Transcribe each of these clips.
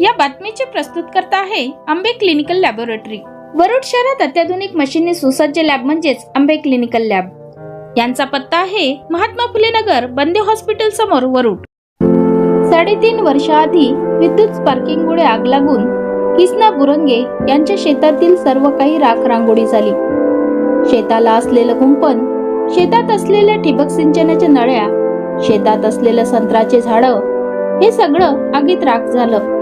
या बातमीचे प्रस्तुत करता आहे आंबे क्लिनिकल लॅबोरेटरी. वरुड शहरात अत्याधुनिक मशीनने सुसज्ज लॅब म्हणजेच आंबे क्लिनिकल लॅब. यांचा पत्ता आहे महात्मा फुले नगर बंदे हॉस्पिटल समोर वरुड. साडेतीन वर्षाआधी विद्युत स्पार्किंगमुळे आग लागून किसना बुरंगे यांच्या शेतातील सर्व काही राख रांगोळी झाली. शेताला असलेलं कुंपण शेतात असलेल्या ठिबक सिंचनाच्या नळ्या शेतात असलेलं संत्राचे झाडं हे सगळं आगीत राख झालं.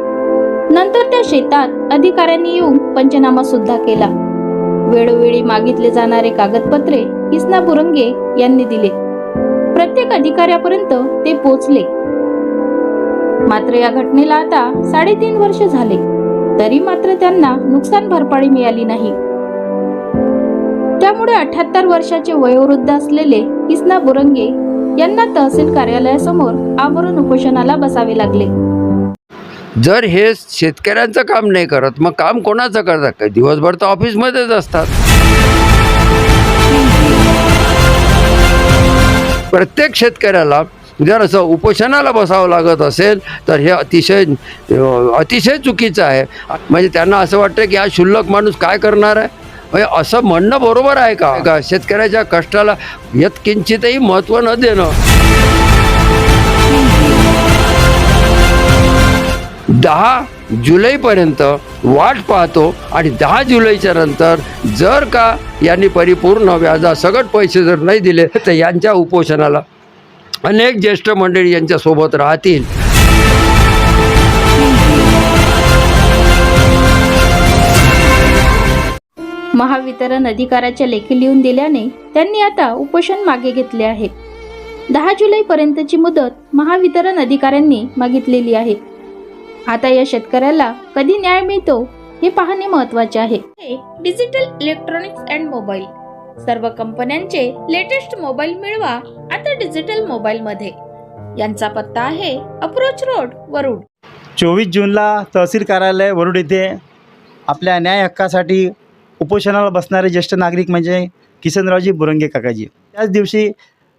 नंतर त्या शेतात अधिकाऱ्यांनी येऊन पंचनामा सुद्धा केला. वेळोवेळी मागितले जाणारे कागदपत्रे किसना बुरंगे यांनी दिले. प्रत्येक अधिकाऱ्यापर्यंत ते पोचले. मात्र या घटनेला आता साडेतीन वर्ष झाले. तरी मात्र त्यांना नुकसान भरपाई मिळाली नाही. त्यामुळे अठ्याहत्तर वर्षाचे वयोवृद्ध असलेले किसना बुरंगे यांना तहसील कार्यालयासमोर आमरण उपोषणाला बसावे लागले. जर हे शेतकऱ्यांचं काम नाही करत मग काम कोणाचं करतात? काय दिवसभर तर ऑफिसमध्येच असतात. प्रत्येक शेतकऱ्याला जर असं उपोषणाला बसावं लागत असेल तर हे अतिशय अतिशय चुकीचं आहे. म्हणजे त्यांना असं वाटतं की हा शुल्लक माणूस काय करणार आहे? म्हणजे असं म्हणणं बरोबर आहे का? का शेतकऱ्याच्या कष्टाला यत्किंचितही महत्त्व न देणं? दहा जुलैपर्यंत वाट पाहतो आणि दहा जुलैच्या नंतर जर का यांनी परिपूर्ण व्याजासकट पैसे जर नाही दिले तर यांच्या उपोषणाला अनेक ज्येष्ठ मंडळी यांच्यासोबत राहतील. महावितरण अधिकाऱ्याच्या लेखी लिहून दिल्याने त्यांनी आता उपोषण मागे घेतले आहे. दहा जुलै पर्यंतची मुदत महावितरण अधिकाऱ्यांनी मागितलेली आहे. आता या शेतकऱ्याला कधी न्याय मिळतो हे पाहणे महत्त्वाचे आहे. डिजिटल इलेक्ट्रॉनिक्स अँड मोबाईल सर्व कंपन्यांचे लेटेस्ट मोबाईल मिळवा आता डिजिटल मोबाईल मध्ये. यांचा पत्ता आहे अप्रोच रोड वरुड. चोवीस जूनला तहसील कार्यालय वरुड येथे आपल्या न्याय हक्कासाठी उपोषणाला बसणारे ज्येष्ठ नागरिक म्हणजे किसनरावजी बुरंगे काकाजी. त्याच दिवशी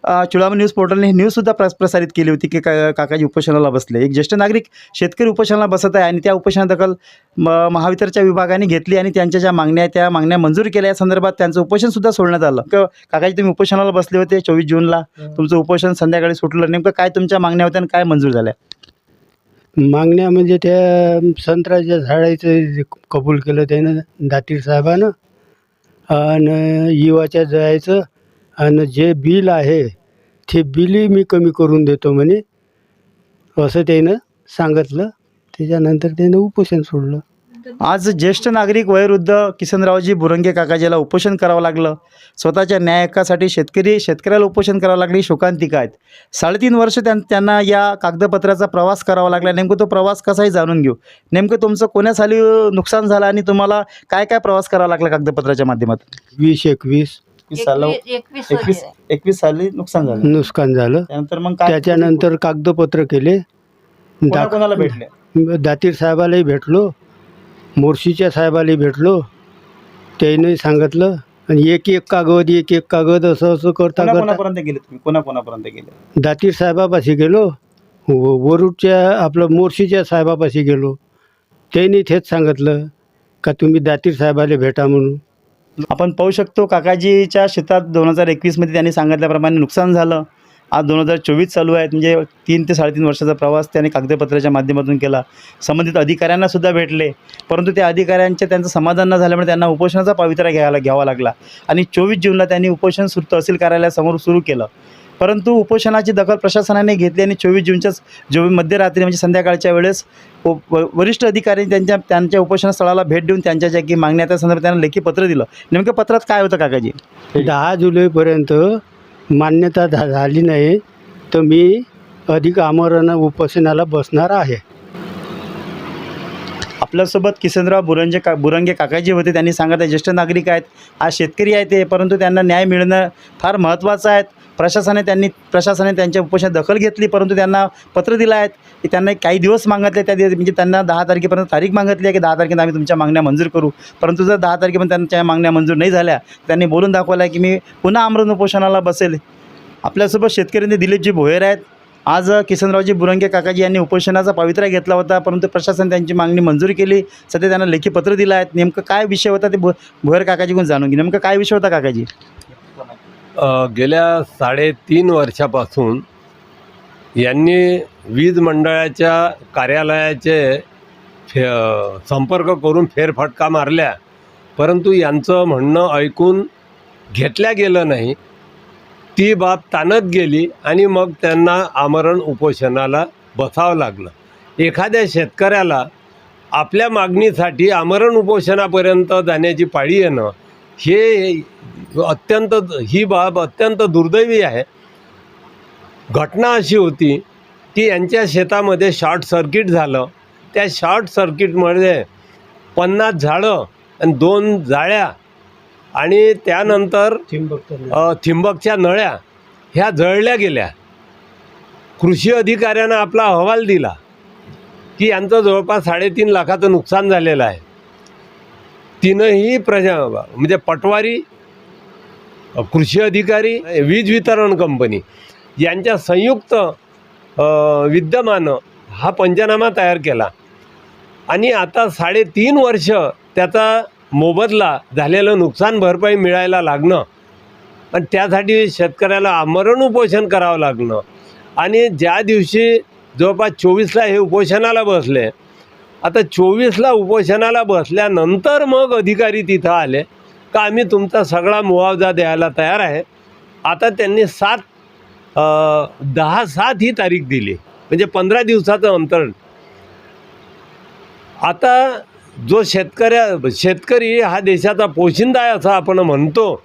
अ, चुडामणी न्यूज पोर्टलने ही न्यूजसुद्धा प्र प्रसारित केली होती की का काकाजी उपोषणाला बसले. एक ज्येष्ठ नागरिक शेतकरी उपोषणाला बसत आहे आणि त्या उपोषणादखल म महावितरच्या विभागाने घेतली आणि त्यांच्या ज्या मागण्या आहेत त्या मागण्या मंजूर केल्या. या संदर्भात त्यांचं उपोषणसुद्धा सोडण्यात आलं. क- काकाजी तुम्ही उपोषणाला बसले होते चोवीस जूनला. तुमचं उपोषण संध्याकाळी सुटलं. नेमकं काय तुमच्या मागण्या होत्या आणि काय मंजूर झाल्या? मागण्या म्हणजे त्या संत्र्याच्या झाडाचं कबूल केलं त्यानं दातीर साहेबानं. आणि युवाच्या जायचं. आणि जे बिल आहे ते बिलही मी कमी करून देतो म्हणे. असं त्यानं सांगितलं. त्याच्यानंतर त्यानं उपोषण सोडलं. आज ज्येष्ठ नागरिक वयोवृद्ध किसनरावजी बुरंगे काकाजीला उपोषण करावं लागलं. स्वतःच्या न्याय हक्कासाठी शेतकरी शेतकऱ्याला उपोषण करावं लागली शोकांतिका आहेत. साडेतीन वर्ष त्यां त्यांना या कागदपत्राचा प्रवास करावा लागला. नेमकं तो प्रवास कसाही जाणून घेऊ. नेमकं तुमचं कोण्या साली नुकसान झालं आणि तुम्हाला काय काय प्रवास करावा लागला कागदपत्राच्या माध्यमातून? वीस एकवीस. एकवीस साल एकवीस एकवीस साली नुकसान झालं. नुकसान झालं. त्यानंतर मग काय त्याच्यानंतर कागदपत्र केले. कोणा- कोणाला भेटले? दातीर साहेबालाही भेटलो. मोर्शीच्या साहेबालाही भेटलो. त्याने सांगितलं. आणि एक एक कागद एक एक कागद असं असं करता कोणा करता कोणापर्यंत गेले तुम्ही? कोणा कोणापर्यंत गेले? दातीर साहेबापाशी गेलो. व- वरुडच्या आपलं मोर्शीच्या साहेबापाशी गेलो. त्यांनी तेच सांगितलं का तुम्ही दातीर साहेबाला भेटा म्हणून. आपण पाहू शकतो काकाजीच्या शेतात दोन हजार एकवीसमध्ये त्यांनी सांगितल्याप्रमाणे नुकसान झालं. आज दोन हजार चोवीस चालू आहे म्हणजे तीन ते साडेतीन वर्षाचा प्रवास त्याने कागदपत्राच्या माध्यमातून केला. संबंधित अधिकाऱ्यांनासुद्धा भेटले. परंतु त्या अधिकाऱ्यांच्या त्यांचं समाधान न झाल्यामुळे त्यांना उपोषणाचा पवित्रा घ्यायला घ्यावा लागला. आणि चोवीस जूनला त्यांनी उपोषण सुरू तहसील कार्यालयासमोर सुरू केलं. परंतु उपोषणाची दखल प्रशासनाने घेतली आणि चोवीस जूनच्याच जो मध्यरात्री म्हणजे संध्याकाळच्या वेळेस वरिष्ठ अधिकारी त्यांच्या त्यांच्या उपोषणस्थळाला भेट देऊन त्यांच्या ज्या काही मागण्या त्या संदर्भात त्यांना लेखी पत्र दिलं. नेमकं पत्रात काय होतं काकाजी? दहा जुलैपर्यंत मान्यता झाली नाही तर मी अधिक आमरण उपोषणाला बसणार आहे. आपल्यासोबत किसनराव बुरंजे का बुरंगे काकाजी होते. त्यांनी सांगत आहे ज्येष्ठ नागरिक आहेत आज शेतकरी आहेत ते परंतु त्यांना न्याय मिळणं फार महत्त्वाचं आहे. प्रशासनाने त्यांनी प्रशासनाने त्यांच्या उपोषणात दखल घेतली परंतु त्यांना पत्र दिलं आहेत की त्यांना काही दिवस मागितले त्या दिवस म्हणजे त्यांना दहा तारखेपर्यंत तारीख मागितली आहे की दहा तारखेला आम्ही तुमच्या मागण्या मंजूर करू. परंतु जर दहा तारखेपर्यंत त्यांच्या मागण्या मंजूर नाही झाल्या त्यांनी बोलून दाखवलं आहे की मी पुन्हा आमरण उपोषणाला बसेल. आपल्यासोबत शेतकऱ्यांनी दिलीपजी भोयर आहेत. आज किसनरावजी बुरंगे काकाजी यांनी उपोषणाचा पवित्रा घेतला होता परंतु प्रशासन त्यांची मागणी मंजूर केली. सध्या त्यांना लेखी पत्र दिलं आहेत. नेमकं काय विषय होता ते भु भोयर काकाजीकडून जाणून घे. नेमकं काय विषय होता काकाजी? गेल्या साडेतीन वर्षापासून यांनी वीज मंडळाच्या कार्यालयाचे फे संपर्क करून फेरफटका मारल्या. परंतु यांचं म्हणणं ऐकून घेतल्या गेलं नाही. ती बाब ताणत गेली आणि मग त्यांना आमरण उपोषणाला बसावं लागलं. एखाद्या शेतकऱ्याला आपल्या मागणीसाठी आमरण उपोषणापर्यंत जाण्याची पाळी येणं हे अत्यंत ही बाब अत्यंत दुर्दैवी आहे. घटना अशी होती की यांच्या शेतामध्ये शॉर्ट सर्किट झालं. त्या शॉर्ट सर्किटमध्ये पन्नास झाडं आणि दोन जाळ्या आणि त्यानंतर अ, थिंबकच्या नळ्या ह्या जळल्या गेल्या. कृषी अधिकाऱ्यानं आपला अहवाल दिला की यांचं जवळपास साडेतीन लाखाचं नुकसान झालेलं आहे. तीनही प्रजा म्हणजे पटवारी कृषी अधिकारी वीज वितरण कंपनी. यांच्या संयुक्त विद्यमानं हा पंचनामा तयार केला. आणि आता साडेतीन वर्ष त्याचा मोबदला झालेलं नुकसान भरपाई मिळायला लागणं आणि त्यासाठी शेतकऱ्याला आमरण उपोषण करावं लागणं. आणि ज्या दिवशी जवळपास चोवीसला हे उपोषणाला बसले आता चोवीसला उपोषणाला बसल्यानंतर मग अधिकारी तिथं आले. का आम्ही तुमचा सगळा मुआवजा द्यायला तयार आहे. आता त्यांनी सात दहा सात ही तारीख दिली. म्हणजे पंधरा दिवसाचं अंतर आता जो शेतकऱ्या शेतकरी हा देशाचा पोशिंदा आहे असं आपण म्हणतो.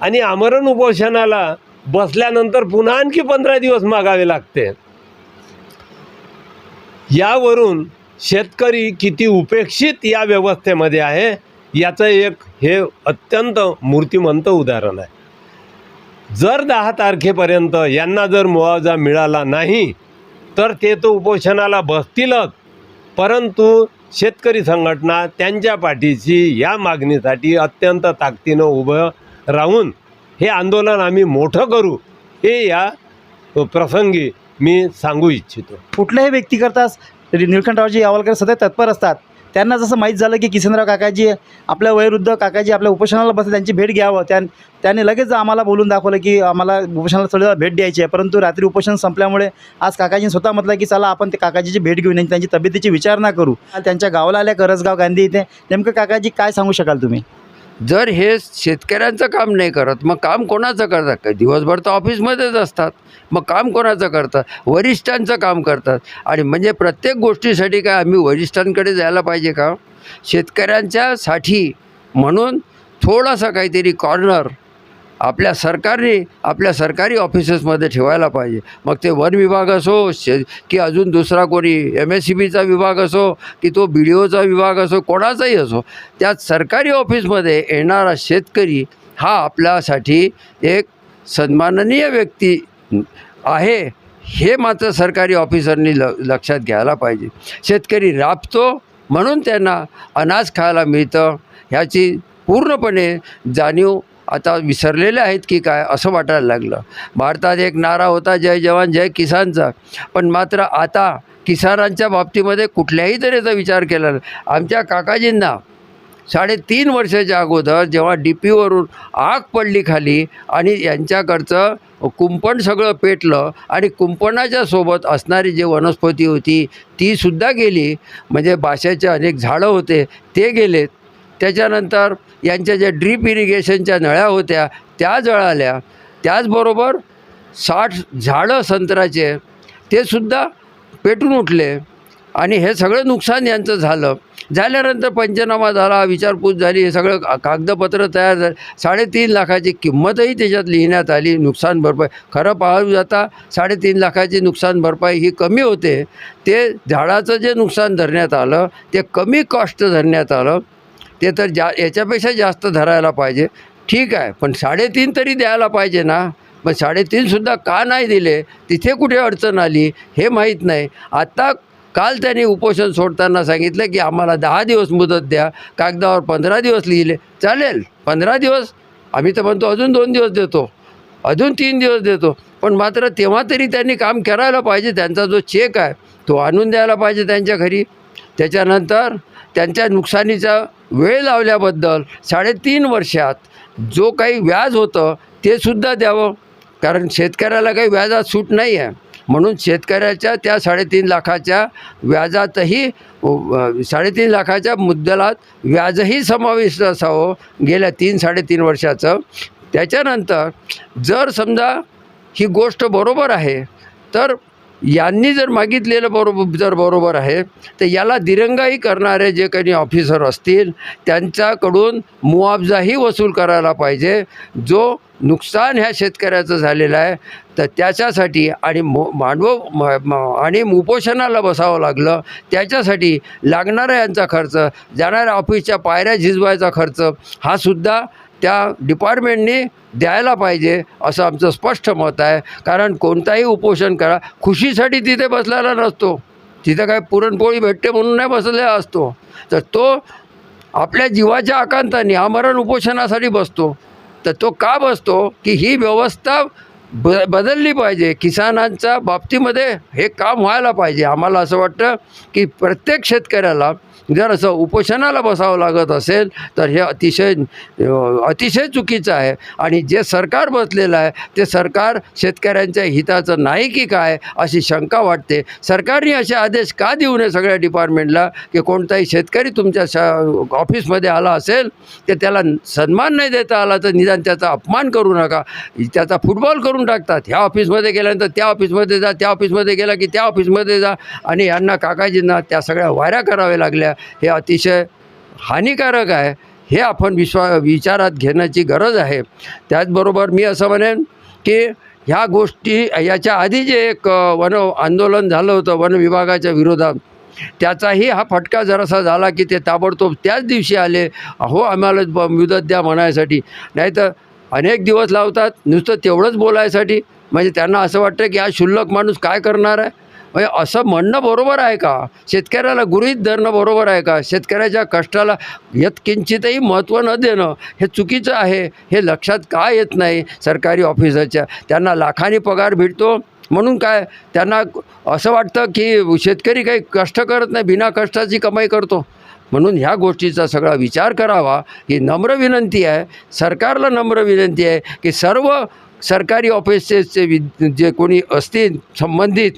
आणि आमरण उपोषणाला बसल्यानंतर पुन्हा आणखी पंधरा दिवस मागावे लागते. यावरून शेतकरी किती उपेक्षित या व्यवस्थेमध्ये आहे याचं एक हे अत्यंत मूर्तिमंत उदाहरण आहे. जर दहा तारखेपर्यंत यांना जर मुआवजा मिळाला नाही तर ते तो उपोषणाला बसतीलच. परंतु शेतकरी संघटना त्यांच्या पाठीशी या मागणीसाठी अत्यंत ताकदीनं उभं राहून हे आंदोलन आम्ही मोठं करू हे या प्रसंगी मी सांगू इच्छितो. कुठल्याही व्यक्तीकरताच निळकंठरावजी यावलकर सदैव तत्पर असतात. त्यांना जसं माहीत झालं की किसनराव काकाजी आपल्या वयोवृद्ध काकाजी आपल्या उपोषणाला बसले त्यांची भेट घ्यावं. त्या त्यांनी लगेच आम्हाला बोलून दाखवलं की आम्हाला उपोषणाला स्थळाला भेट द्यायची आहे. परंतु रात्री उपोषण संपल्यामुळे आज काकाजीने स्वतः म्हटलं की चला आपण ते काकाजीची भेट घेऊन त्यांची तब्येतीची विचारणा करू. त्यांच्या गावाला आल्या करसगाव गांधी इथे. नेमकं काकाजी काय सांगू शकाल तुम्ही? जर हे शेतकऱ्यांचं काम नाही करत मग काम कोणाचं करतात? काय दिवसभर तर ऑफिसमध्येच असतात. मग काम कोणाचं करतात? वरिष्ठांचं काम करतात. आणि म्हणजे प्रत्येक गोष्टीसाठी काय आम्ही वरिष्ठांकडे जायला पाहिजे का? शेतकऱ्यांच्यासाठी म्हणून थोडासा काहीतरी कॉर्नर आपल्या सरकारने आपल्या सरकारी ऑफिसेसमध्ये ठेवायला पाहिजे. मग ते वन विभाग असो शे की अजून दुसरा कोणी एम एस सी बीचा विभाग असो की तो बी डी ओचा विभाग असो कोणाचाही असो त्यात सरकारी ऑफिसमध्ये येणारा शेतकरी हा आपल्यासाठी एक सन्माननीय व्यक्ती आहे हे मात्र सरकारी ऑफिसरनी ल लक्षात घ्यायला पाहिजे. शेतकरी राबतो म्हणून त्यांना अनाज खायला मिळतं ह्याची पूर्णपणे जाणीव आता विसरलेले आहेत की काय असं वाटायला लागलं. भारतात एक नारा होता जय जवान जय किसानचा. पण मात्र आता किसानांच्या बाबतीमध्ये कुठल्याही तऱ्हेचा विचार केला नाही. आमच्या काकाजींना साडेतीन वर्षाच्या अगोदर जेव्हा डी पीवरून आग पडली खाली आणि यांच्याकडचं कुंपण सगळं पेटलं आणि कुंपणाच्या सोबत असणारी जी वनस्पती होती तीसुद्धा गेली. म्हणजे बाशाचे अनेक झाडं होते ते गेलेत. त्याच्यानंतर यांच्या ज्या ड्रीप इरिगेशनच्या नळ्या होत्या त्या जळाल्या. त्याचबरोबर साठ झाडं संत्र्याचे ते सुद्धा पेटून उठले. आणि हे सगळं नुकसान यांचं झालं. झाल्यानंतर पंचनामा झाला विचारपूस झाली हे सगळं का- कागदपत्र तयार झालं. साडेतीन लाखाची किंमतही त्याच्यात लिहिण्यात आली नुकसान भरपाई. खरं पाहू जाता साडेतीन लाखाची नुकसान भरपाई ही कमी होते. ते झाडाचं जे नुकसान धरण्यात आलं ते कमी कॉस्ट धरण्यात आलं. ते तर जा याच्यापेक्षा जास्त धरायला पाहिजे. ठीक आहे पण साडेतीन तरी द्यायला पाहिजे ना. मग साडेतीनसुद्धा का नाही दिले? तिथे कुठे अडचण आली? हे माहीत नाही. आत्ता काल त्यांनी उपोषण सोडताना सांगितलं की आम्हाला दहा दिवस मुदत द्या. कागदावर पंधरा दिवस लिहिले. चालेल पंधरा दिवस. आम्ही तर म्हणतो अजून दोन दिवस देतो. अजून तीन दिवस देतो. पण पण मात्र तेव्हा तरी त्यांनी काम करायला पाहिजे. त्यांचा जो चेक आहे तो आणून द्यायला पाहिजे त्यांच्या घरी. त्याच्यानंतर त्यांच्या नुकसानीचा वेळ लावल्याबद्दल साडेतीन वर्षात जो काही व्याज होतं ते सुद्धा द्यावं. कारण शेतकऱ्याला काही व्याजात सूट नाही आहे म्हणून शेतकऱ्याच्या त्या साडेतीन लाखाच्या व्याजातही साडेतीन लाखाच्या मुद्दलात व्याजही समाविष्ट असावं गेल्या तीन साडेतीन वर्षाचं. त्याच्यानंतर जर समजा ही गोष्ट बरोबर आहे तर यांनी जर मागितलेलं बरोबर जर बरोबर आहे तर याला दिरंगाई करणारे जे काही ऑफिसर असतील त्यांच्याकडून मुआवजाही वसूल करायला पाहिजे. जो नुकसान ह्या शेतकऱ्याचं झालेलं आहे तर त्याच्यासाठी आणि मो मांडव म- आणि उपोषणाला बसावं लागलं त्याच्यासाठी लागणारा यांचा खर्च जाणाऱ्या ऑफिसच्या पायऱ्या झिजवायचा खर्च हा सुद्धा त्या डिपार्टमेंटनी द्यायला पाहिजे असं आमचं स्पष्ट मत आहे. कारण कोणताही उपोषण करा खुशीसाठी तिथे बसलेला नसतो. तिथं काय पुरणपोळी भेटते म्हणून नाही बसलेला असतो. तर तो आपल्या जीवाच्या आकांताने आमरण उपोषणासाठी बसतो. तर तो का बसतो? की ही व्यवस्था ब बदलली पाहिजे. किसानांच्या बाबतीमध्ये हे काम व्हायला पाहिजे. आम्हाला असं वाटतं की प्रत्येक शेतकऱ्याला जर असं उपोषणाला बसावं लागत असेल तर हे अतिशय अतिशय चुकीचं आहे. आणि जे सरकार बसलेलं आहे ते सरकार शेतकऱ्यांच्या हिताचं नाही की काय अशी शंका वाटते. सरकारने असे आदेश का देऊ नये सगळ्या डिपार्टमेंटला की कोणताही शेतकरी तुमच्या श ऑफिसमध्ये आला असेल तर त्याला सन्मान नाही देता आला तर निदान त्याचा अपमान करू नका. त्याचा फुटबॉल करून टाकतात. ह्या ऑफिसमध्ये गेल्यानंतर त्या ऑफिसमध्ये जा त्या ऑफिसमध्ये गेला की त्या ऑफिसमध्ये जा. आणि यांना काकाजींना त्या सगळ्या वाऱ्या कराव्या लागल्या. हे अतिशय हानिकारक आहे हे आपण विश्वा विचारात घेण्याची गरज आहे. त्याचबरोबर मी असं म्हणेन की ह्या गोष्टी याच्या आधी जे एक वन आंदोलन झालं होतं वन विभागाच्या विरोधात त्याचाही हा फटका जरासा झाला की ते ताबडतोब त्याच दिवशी आले हो आम्हाला ब- मुदत द्या म्हणायसाठी. नाहीतर अनेक दिवस लावतात नुसतं तेवढंच बोलायसाठी. म्हणजे त्यांना असं वाटतं की हा शुल्लक माणूस काय करणार आहे? म्हणजे असं म्हणणं बरोबर आहे का? शेतकऱ्याला गृहीत धरणं बरोबर आहे का? शेतकऱ्याच्या कष्टाला यत्किंचितही महत्त्व न देणं हे चुकीचं आहे हे लक्षात का येत नाही? सरकारी ऑफिसरच्या त्यांना लाखांनी पगार भेटतो. म्हणून काय? त्यांना असं वाटतं की शेतकरी काही कष्ट करत नाही बिना कष्टाची कमाई करतो. म्हणून ह्या गोष्टीचा सगळा विचार करावा ही नम्र विनंती आहे. सरकारला नम्र विनंती आहे की सर्व सरकारी ऑफिसेसचे वि जे कोणी असतील संबंधित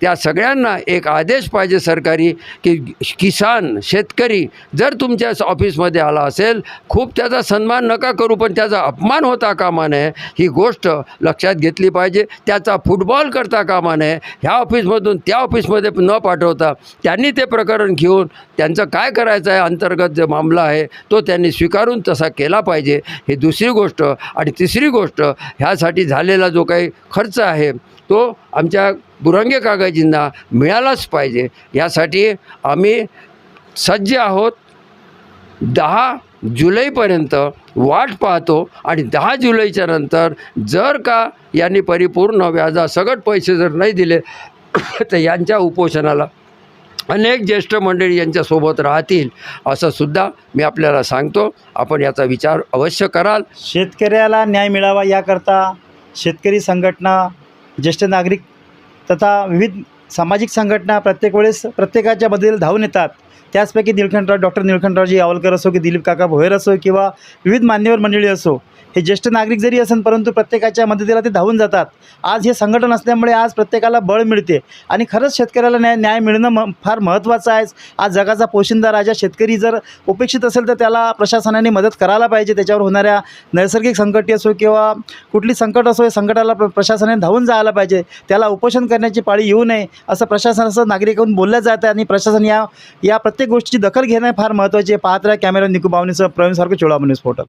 त्या सगळ्यांना एक आदेश पाहिजे सरकारी की किसान शेतकरी जर तुमच्या ऑफिसमध्ये आला असेल खूप त्याचा सन्मान नका करू पण त्याचा अपमान होता कामा नये ही गोष्ट लक्षात घेतली पाहिजे. त्याचा फुटबॉल करता कामा नये ह्या ऑफिसमधून त्या ऑफिसमध्ये न पाठवता त्यांनी ते प्रकरण घेऊन त्यांचं काय करायचं आहे अंतर्गत जो मामला आहे तो त्यांनी स्वीकारून तसा केला पाहिजे. ही दुसरी गोष्ट आणि तिसरी गोष्ट ह्या साठी झालेला जो काही खर्च आहे तो आमच्या बुरंगे कागजींना मिळालाच पाहिजे. यासाठी आम्ही सज्ज आहोत. दहा जुलैपर्यंत वाट पाहतो आणि दहा जुलैच्या नंतर जर का यांनी परिपूर्ण व्याजासकट पैसे जर नाही दिले तर यांच्या उपोषणाला अनेक ज्येष्ठ मंडळी यांच्यासोबत राहतील असं सुद्धा मी आपल्याला सांगतो. आपण याचा विचार अवश्य कराल. शेतकऱ्याला न्याय मिळावा याकरता शेतकरी संघटना ज्येष्ठ नागरिक तथा विविध सामाजिक संघटना प्रत्येक वेळेस प्रत्येकाच्या मदतीला धावून येतात. त्याचपैकी निळखंडराव डॉक्टर निळखंडरावजी यावलकर असो की दिलीप काका भोयर असो किंवा विविध मान्यवर मंडळी असो हे ज्येष्ठ नागरिक जरी असेल परंतु प्रत्येकाच्या मदतीला ते धावून जातात. आज हे संघटन असल्यामुळे आज प्रत्येकाला बळ मिळते. आणि खरंच शेतकऱ्याला न्याय न्याय मिळणं म फार महत्त्वाचं आहे. आज जगाचा पोशिंदा राजा शेतकरी जर उपेक्षित असेल तर त्याला प्रशासनाने मदत करायला पाहिजे. त्याच्यावर होणाऱ्या नैसर्गिक संकटे असो किंवा कुठली संकट असो या संकटाला प्र प्रशासनाने धावून जायला पाहिजे. त्याला उपोषण करण्याची पाळी येऊ नये असं प्रशासनाचं नागरिकांकडून बोललं जातं. आणि प्रशासन या या प्रत्येक गोष्टीची दखल घेणं फार महत्त्वाचे आहे. पाहत राहा कॅमेरा निकू बावणीचं प्रवीण सारखं चोळामणी स्फोटक